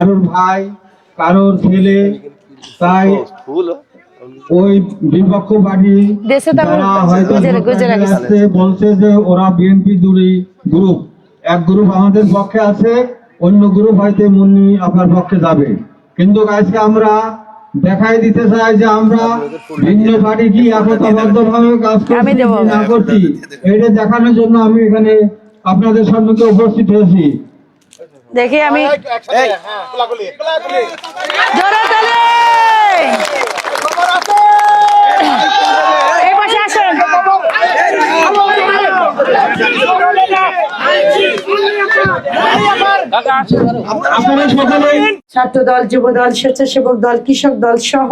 কারোর ভাই কারোর ছেলে তাই ওই বিপক্ষ পার্টি হয়তো বলছে যে ওরা বিএনপি দূরী গ্রুপ এক গ্রুপ আমাদের পক্ষে আছে অন্য গ্রুপ হয়তো মুন্নি আপনার পক্ষে যাবে। কিন্তু আজকে আমরা দেখাই দিতে চাই যে আমরা ভিন্ন পার্টি কি একতাবদ্ধ ভাবে কাজ আমি করছি না করছি। এটা দেখানোর জন্য আমি এখানে আপনাদের সম্মুখে উপস্থিত হয়েছি। দেখি আমি। জোরে তালি! এই পাশে আসেন। ছাত্র দল যুব দল স্বেচ্ছাসেবক দল কৃষক দল সহ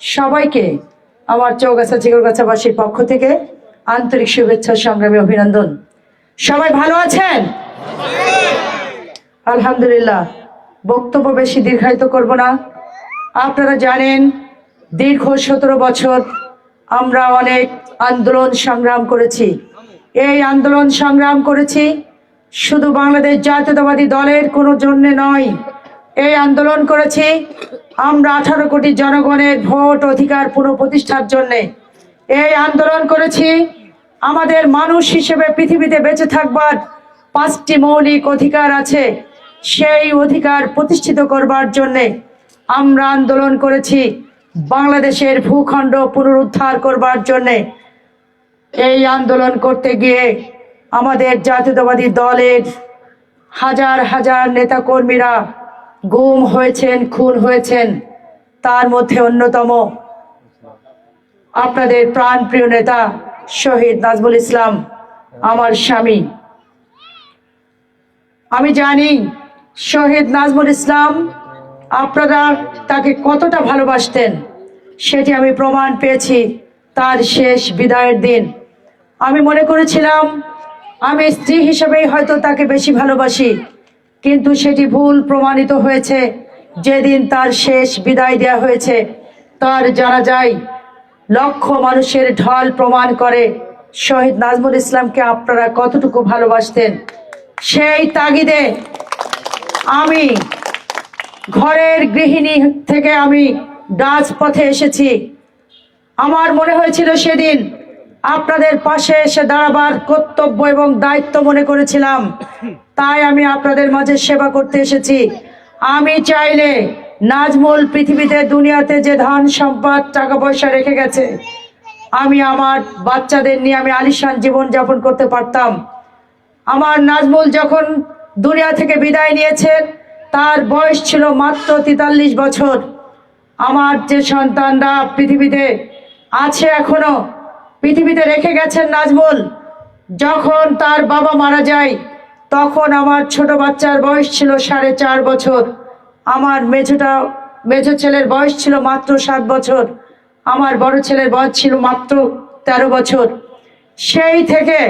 সবাইকে আমার চৌগাছা চিগরগাছাবাসীর পক্ষ থেকে আন্তরিক শুভেচ্ছা সংগ্রামী অভিনন্দন। সবাই ভালো আছেন? আলহামদুলিল্লাহ। বক্তব্য বেশি দীর্ঘায়িত করব না। আপনারা জানেন, দীর্ঘ সতেরো বছর আমরা অনেক আন্দোলন সংগ্রাম করেছি। এই আন্দোলন সংগ্রাম করেছি শুধু বাংলাদেশ জাতীয়তাবাদী দলের কোনো জন্যে নয়। এই আন্দোলন করেছি আমরা আঠারো কোটি জনগণের ভোট অধিকার পুনঃপ্রতিষ্ঠার জন্যে। এই আন্দোলন করেছি আমাদের মানুষ হিসেবে পৃথিবীতে বেঁচে থাকবার পাঁচটি মৌলিক অধিকার আছে। সেই অধিকার প্রতিষ্ঠিত করবার জন্যে আমরা আন্দোলন করেছি। বাংলাদেশের ভূখণ্ড পুনরুদ্ধার করবার জন্যে এই আন্দোলন করতে গিয়ে আমাদের জাতীয়তাবাদী দলের হাজার হাজার নেতাকর্মীরা গুম হয়েছেন, খুন হয়েছেন। তার মধ্যে অন্যতম আপনাদের প্রাণপ্রিয় নেতা শহীদ নাজমুল ইসলাম, আমার স্বামী। আমি জানি শহীদ নাজমুল ইসলাম, আপনারা তাকে কতটা ভালোবাসতেন সেটি আমি প্রমাণ পেয়েছি তার শেষ বিদায়ের দিন। আমি মনে করেছিলাম, আমি স্ত্রী হিসেবেই হয়তো তাকে বেশি ভালোবাসি, কিন্তু সেটি ভুল প্রমাণিত হয়েছে। যেদিন তার শেষ বিদায় দেওয়া হয়েছে, তার জানা যায় লক্ষ মানুষের ঢল প্রমাণ করে শহীদ নাজমুল ইসলামকে আপনারা কতটুকু ভালোবাসতেন। সেই তাগিদে আমি ঘরের গৃহিণী থেকে আমি ডাচ পথে এসেছি। আমার মনে হয়েছিল সেদিন আপনাদের পাশে এসে দাঁড়াবার কর্তব্য এবং দায়িত্ব মনে করেছিলাম। তাই আমি আপনাদের মাঝে সেবা করতে এসেছি। আমি চাইলে নাজমুল পৃথিবীতে, দুনিয়াতে যে ধন সম্পদ, টাকা পয়সা রেখে গেছে, আমি আমার বাচ্চাদের নিয়ে আমি আলিশান জীবন যাপন করতে পারতাম। আমার নাজমুল যখন দুনিয়া থেকে বিদায় নিয়েছেন। তার বয়স ছিল মাত্র তেতাল্লিশ বছর। আমার যে সন্তানরা পৃথিবীতে আছে এখনও, পৃথিবীতে রেখে গেছেন নাজমুল, যখন তার বাবা মারা যায়, তখন আমার ছোট বাচ্চার বয়স ছিল সাড়ে চার বছর। আমার মেঝোটা, মেঝো ছেলের বয়স ছিল মাত্র সাত বছর। আমার বড় ছেলের বয়স ছিল মাত্র তেরো বছর। সেই থেকে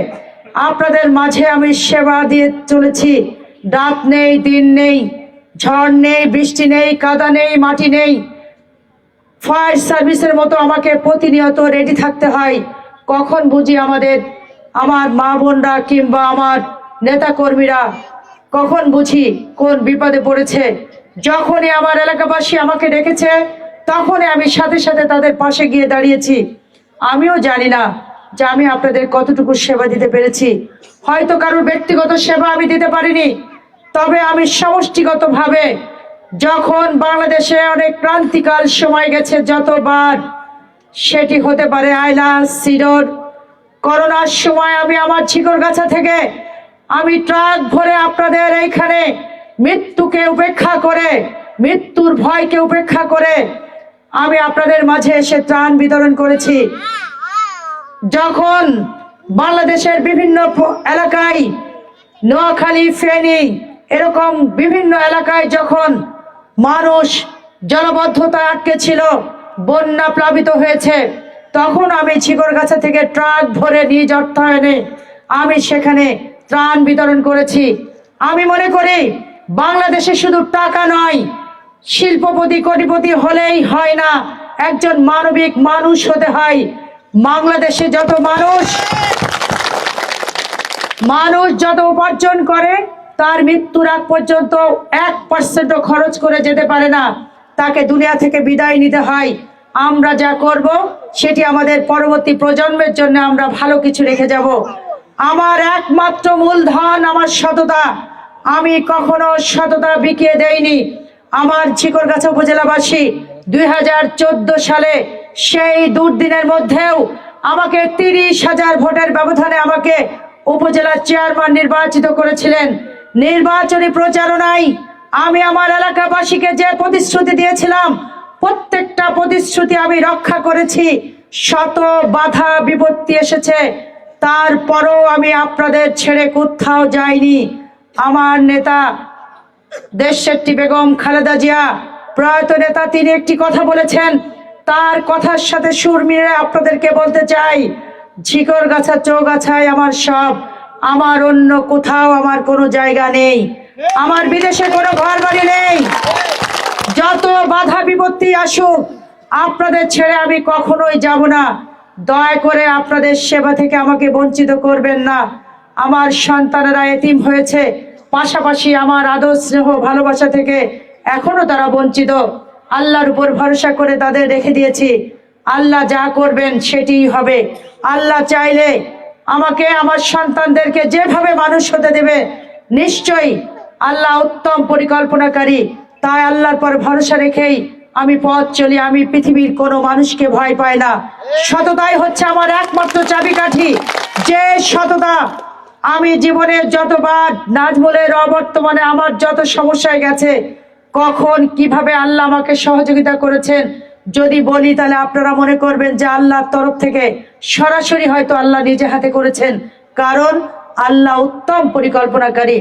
আপনাদের মাঝে আমি সেবা দিয়ে চলেছি। রাত নেই, দিন নেই, ঝড় নেই, বৃষ্টি নেই, কাদা নেই, মাটি নেই। ফায়ার সার্ভিসের মতো আমাকে প্রতিনিয়ত রেডি থাকতে হয়। কখন বুঝি আমাদের, আমার মা বোনরা কিংবা আমার নেতাকর্মীরা, কখন বুঝি কোন বিপদে পড়েছে। যখনই আমার এলাকাবাসী আমাকে ডেকেছে, তখনই আমি সাথে সাথে তাদের পাশে গিয়ে দাঁড়িয়েছি। আমিও জানি না যে আমি আপনাদের কতটুকু সেবা দিতে পেরেছি। হয়তো কারোর ব্যক্তিগত সেবা আমি দিতে পারিনি। তবে আমি সমষ্টিগতভাবে যখন বাংলাদেশে অনেক ক্রান্তিকাল সময় গেছে যতবার সেটি হতে পারে আইলা, সিডর, করোনার সময় আমি আমার ছিকরগাছা থেকে আমি ট্রাক ভরে আপনাদের এইখানে মৃত্যুকে উপেক্ষা করে, মৃত্যুর ভয়কে উপেক্ষা করে আমি আপনাদের মাঝে এসে ত্রাণ বিতরণ করেছি। যখন বাংলাদেশের বিভিন্ন এলাকায় নোয়াখালী, ফেনী এরকম বিভিন্ন এলাকায় যখন মানুষ জলবদ্ধতা আটকে ছিল বন্যা প্লাবিত হয়েছে, তখন আমি ছিগরগাছা থেকে ট্রাক ভরে নিজ অর্থায়নে আমি সেখানে ত্রাণ বিতরণ করেছি। আমি মনে করি, বাংলাদেশে শুধু টাকা নয়, শিল্পপতি, কোটিপতি হলেই হয় না, একজন মানবিক মানুষ হতে হয়। বাংলাদেশে যত মানুষ মানুষ যত উপার্জন করে তার মৃত্যুর আগ পর্যন্ত এক পার্সেন্টও খরচ করে যেতে পারে না। তাকে দুনিয়া থেকে বিদায় নিতে হয়। আমরা যা করব, সেটি আমাদের পরবর্তী প্রজন্মের জন্য আমরা ভালো কিছু রেখে যাব। আমার একমাত্র মূলধন আমার সততা। আমি কখনো সততা বিকিয়ে দেইনি। আমার ঝিকরগাছা উপজেলাবাসী দুই হাজার চোদ্দ সালে সেই দুর্দিনের মধ্যেও আমাকে তিরিশ হাজার ভোটের ব্যবধানে আমাকে উপজেলার চেয়ারম্যান নির্বাচিত করেছিলেন। নির্বাচনী প্রচারণায় আমি আমার এলাকাবাসীকে যে প্রতিশ্রুতি দিয়েছিলাম, প্রত্যেকটা প্রতিশ্রুতি আমি রক্ষা করেছি। শত বাধা বিপত্তি এসেছে। তারপরও আমি আপনাদের ছেড়ে কোথাও যাইনি। আমার নেতা দেশশেট্টি বেগম খালেদা জিয়া, প্রয়াত নেতা, তিনি একটি কথা বলেছেন। তার কথার সাথে সুর মিলে আপনাদেরকে বলতে চাই ঝিকর গাছা চৌগাছায় আমার সব আমার অন্য কোথাও আমার কোনো জায়গা নেই। আমার বিদেশে কোনো ঘর বাড়ি নেই। যত বাধা বিপত্তি আসুক, আপনাদের ছেড়ে আমি কখনোই যাব না। দয়া করে আপনাদের সেবা থেকে আমাকে বঞ্চিত করবেন না। আমার সন্তানেরা এতিম হয়েছে। পাশাপাশি আমার আদর, স্নেহ, ভালোবাসা থেকে এখনও তারা বঞ্চিত। আল্লাহর উপর ভরসা করে তাদের রেখে দিয়েছি। আল্লাহ যা করবেন সেটিই হবে। আল্লাহ চাইলে আমাকে, আমার সন্তানদেরকে যেভাবে মানুষ হতে দেবে, নিশ্চয়ই আল্লাহ উত্তম পরিকল্পনাকারী। তাই আল্লাহর পর ভরসা রেখেই আমি পথ চলি। আমি পৃথিবীর কোনো মানুষকে ভয় পাই না। সততাই হচ্ছে আমার একমাত্র চাবিকাঠি। যে সততা আমি জীবনের যতবার নাজমুলের অবর্তমানে আমার যত সমস্যায় গেছে, কখন, কীভাবে আল্লাহ আমাকে সহযোগিতা করেছেন, যদি বলি তাহলে আপনারা মনে করবেন যে আল্লাহর তরফ থেকে সরাসরি হয়তো আল্লাহ নিজে হাতে করেছেন। কারণ আল্লাহ উত্তম পরিকল্পনাকারী।